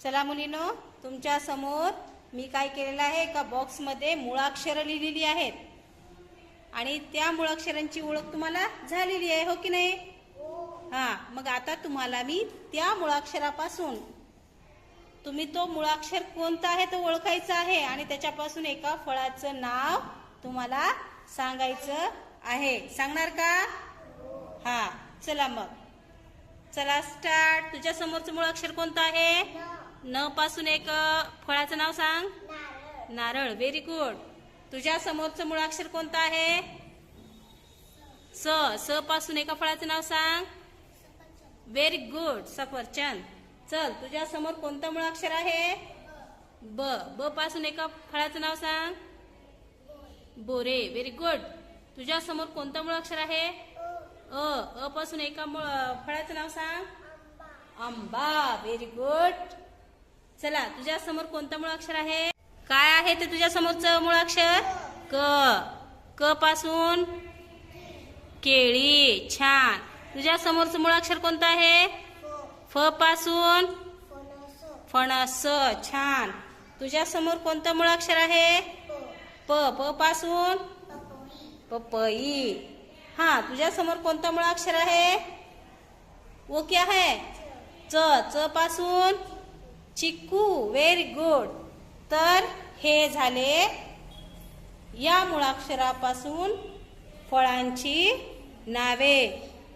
चला मुलीनो तुमच्यासमोर मी काय केलेलं आहे? एका बॉक्समध्ये मुळाक्षरं लिहिलेली आहेत. आणि त्या मुळाक्षरांची ओळख तुम्हाला झालेली आहे हो की नाही? हा मग आता तुम्हाला मी त्या मुळाक्षरापासून तुम्ही तो मुळाक्षर कोणता आहे तो ओळखायचा आहे आणि त्याच्यापासून एका फळाचं नाव तुम्हाला सांगायचं आहे. सांगणार का? हा चला मग. चला स्टार्ट तुझ्या समोरचं मुळाक्षर कोणतं आहे? न पासून एक फळाचं नाव सांग. नारळ. व्हेरी गुड तुझ्या समोरचं मुळाक्षर कोणतं आहे? स. स पासून एका फळाचं नाव सांग. व्हेरी गुड सफरचंद चल तुझ्या समोर कोणतं मुळाक्षर आहे? ब. ब पासून एका फळाचं नाव सांग. बोरे. व्हेरी गुड तुझ्या समोर कोणतं मुळाक्षर आहे? अ. अ पासून एका मुळ- फळाचं नाव सांग. आंबा. व्हेरी गुड चला तुझ्या समोर कोणतं मुळाक्षर आहे? काय आहे ते तुझ्या समोरचं मुळाक्षर क. क पासून केळी. छान. तुझ्या समोरचं मुळाक्षर कोणतं आहे? फ पासून फणस. छान. तुझ्या समोर कोणतं मुळाक्षर आहे? प. प पासून पपई. हा तुझ्या समोर कोणतं मुळाक्षर आहे? ओके आहे. च. च पासून चिक्कू व्हेरी गुड तर हे झाले या मुळाक्षरापासून फळांची नावे.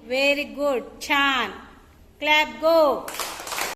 व्हेरी गुड छान. Clap go